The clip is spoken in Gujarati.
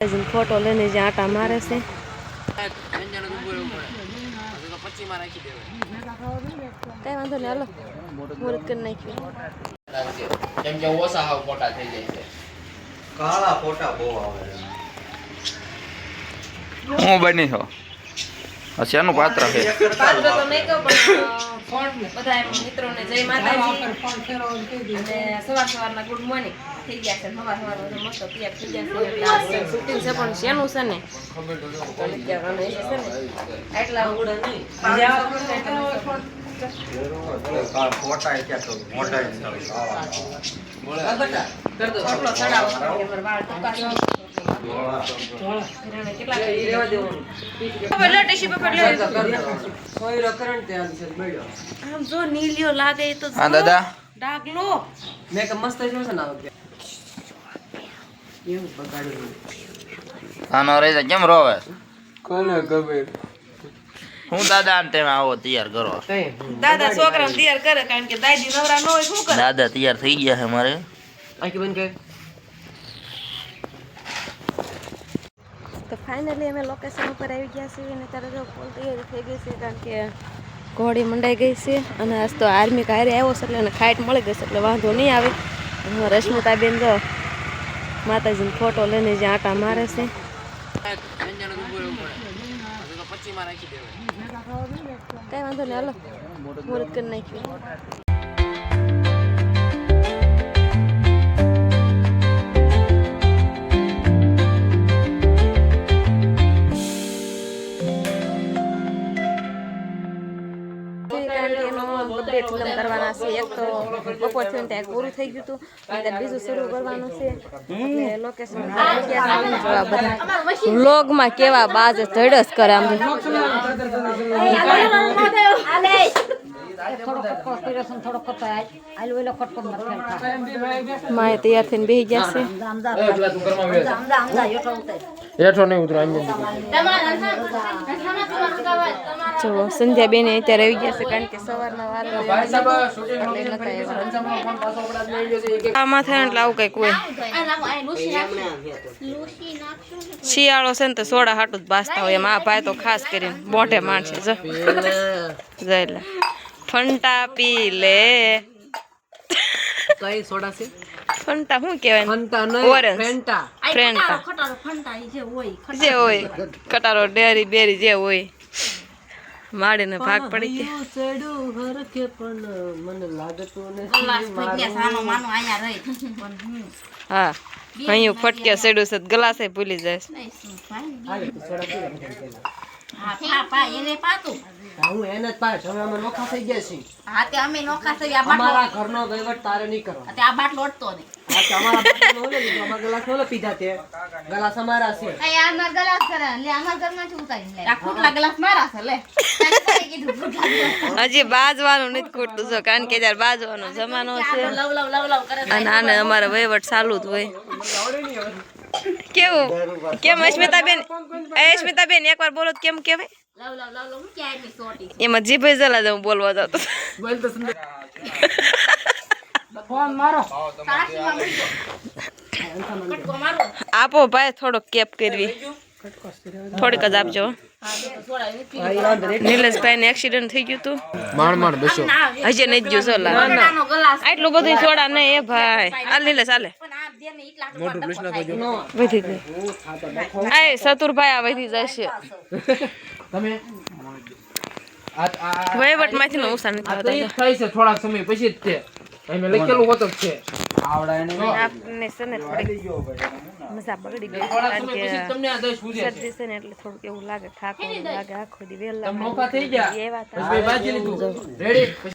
ફોટો લઈને જે આટા મારે છે. કઈ વાંધો નહીં હાલો. મુહૂર્ત કરી નાખ્યું. કેમ કે ઓછા હાવ ફોટા થઈ જાય છે. કાળા ફોટા બહુ આવે હું બની છો આ શેનું પાત્ર છે. પાત્ર તો નહીં કહું પણ બધા એમ મિત્રોને જય માતાજી. અને સવાર સવારના ગુડ મોર્નિંગ. થઈ ગયા છે. સવાર સવારમાં મસ્ત તૈયાર થઈ ગયા છે. શૂટિંગ છે. પણ શેનું છે ને? એટલા ઉડે નહીં. મોટા કરી. આમ જો નીલિયો લાગે તો હા દાદા ડાગલો આનો રહી કેમ રોવે? કોને ખબર? હું દાદા ને તમે આવો તૈયાર કરો. દાદા છોકરા તૈયાર કરે કારણ કે દાદી નવરા ન હોય શું કરે? દાદા તૈયાર થઈ ગયા છે મારે. તો ફાઇનલી અમે લોકેશન ઉપર આવી ગયા છીએ અને ત્યારે જો ફૂલ તૈયારી થઈ ગઈ છે કારણ કે ઘોડી મંડાઈ ગઈ છે અને આજ તો આર્મી કાયરે આવ્યો છે એટલે ખાઈટ મળી ગઈ છે એટલે વાંધો નહીં આવે. હું રશ્મિતાબેન જો માતાજીનો ફોટો લઈને જે આટા મારે છે. કઈ વાંધો નહીં, હાલો. મુહૂર્ત કરી નાખ્યું. ફિલ્મ કરવાના છે. એક તો બપોર થયું ત્યાં પૂરું થઈ ગયું હતું. અને બીજું શરૂ કરવાનું છે. એટલે લોકેશન બધા વ્લોગમાં કેવા બાજ ધડસ કરે આમ. માએ તૈયાર થઈને બેસી ગયા છે. હેઠો નહીં ઉતરો જો સંધ્યા બેન અત્યારે આવી ગયા છે કારણ કે સવારના વાર આમાં થાય એટલે આવું કંઈક હોય. શિયાળો છે ને તો સોડા હાટું જ બાસતા હોય એમ આ ભાઈ તો ખાસ કરીને મોઢે માણસે જો. જય ફંટા પી લે. કઈ સોડા છે? ફંટા શું કહેવાય? ફંટા. નહીં ફેન્ટા ફ્રેન્ટા. જે હોય કટારો ડેરી બેરી જે હોય. માડીને ભાગ પડી ગયો. ચડ્યું હરખે પણ મને લાગતું નથી હા અહીંયા ફટકે સેડું છે ગ્લાસે ભૂલી જાય. હું એને જ પાડે હવે અમે નોખા થઈ ગયા છીએ. હા તે અમે નોખા થઈ આ અમારા ઘરનો વહીવટ તારે નહીં કરો આ બાટલો અડતો નહીં. આ તો અમારા બાટલો ઓલે લીધો અમારા ગ્લાસ ઓલે પીધા તે. ગ્લાસ અમારા છે. આ આમાં ગલાસ કરે લે આમાં ઘરમાંથી ઉતારી લે. આ ગ્લાસ મારા છે લે. તારે કોણે કીધું ખૂટલા ગ્લાસ? હજી બાજવાનું નથી ખૂટતું છે કારણ કે જયારે બાજવાનો જમાનો છે. લવ લવ લવ લવ કરે છે. અને આને અમારે વહીવટ ચાલુ જ હોય. કેવું? કેમ અસ્મિતાબેન એ અસ્મિતાબેન એકવાર બોલો કેમ કેવાય હું? એમાં જીભ જલા જવું બોલવા જતો તો. કટકો મારો. આપો ભાઈ થોડોક કેપ કરવી. થોડીક જ આપજો. નિલેશભાઈ ને એક્સિડન્ટ થઈ ગયું હતું માણ માણ બેસો. ના. હજી નહીં ગયું સોલા. આટલું બધું સોડા નહીં એ ભાઈ. આ નિલેશ હાલે. ને. વધી ગઈ. આ સતુરભાઈ આ વધી જશે. તમે વહીવટમાંથી નથી તો જ થાય છે થોડાક સમય પછી જ તે. અમે લખેલું હોતો જ છે. આપને છે ને મજા બગડી ગઈ. કારણ સમય પછી જ કે તમને આ દસ છે. શરદી એટલે થોડુંક એવું લાગે થાકો લાગે. આખો દી વહેલા તમે થઈ ગયા. એવા ભાઈ બાજી લીધું. રેડી